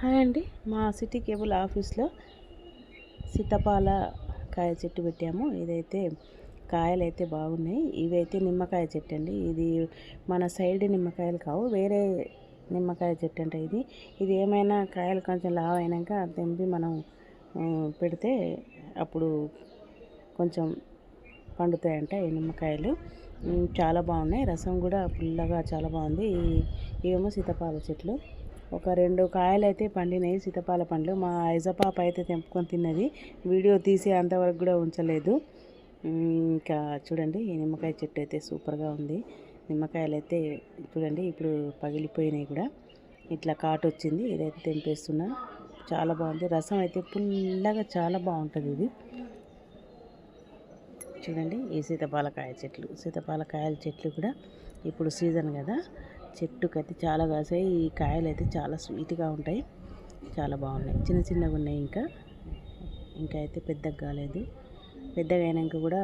Hi అండి. మా city cable ఆఫీస్లో సీతపాల కాయ చెట్టు పెట్టాము. ఇదైతే కాయలు అయితే బాగున్నాయి. ఇవైతే నిమ్మకాయ చెట్టు అండి. ఇది మన సైడ్ నిమ్మకాయలు కావు వేరే నిమ్మకాయ చెట్టు అంటే ఇది. ఇది ఏమైనా కాయలు కొంచెం లావ్ అయినాక తెంపి మనం పెడితే అప్పుడు కొంచెం పండుతాయంట ఈ నిమ్మకాయలు. చాలా బాగున్నాయి. రసం కూడా పుల్లగా చాలా బాగుంది. ఇవేమో సీతపాల చెట్లు. ఒక రెండు కాయలు అయితే పండినాయి. సీతపాల పండ్లు. మా ఐజపాప అయితే తెంపుకొని తిన్నది. వీడియో తీసే అంతవరకు కూడా ఉంచలేదు. ఇంకా చూడండి ఈ నిమ్మకాయ చెట్టు అయితే సూపర్గా ఉంది. నిమ్మకాయలు అయితే చూడండి ఇప్పుడు పగిలిపోయినాయి కూడా. ఇట్లా కాటు వచ్చింది. ఇదైతే తెంపేస్తున్నా. చాలా బాగుంది. రసం అయితే పుల్లగా చాలా బాగుంటుంది ఇది. చూడండి ఈ సీతపాలకాయ చెట్లు. సీతపాలకాయల చెట్లు కూడా ఇప్పుడు సీజన్ కదా. చెట్టుకైతే అయితే చాలా కాసాయి. ఈ కాయలు అయితే చాలా స్వీట్గా ఉంటాయి. చాలా బాగున్నాయి. చిన్న చిన్నగా ఉన్నాయి ఇంకా. ఇంకా అయితే పెద్దగా కాలేదు. పెద్దగా అయినాక కూడా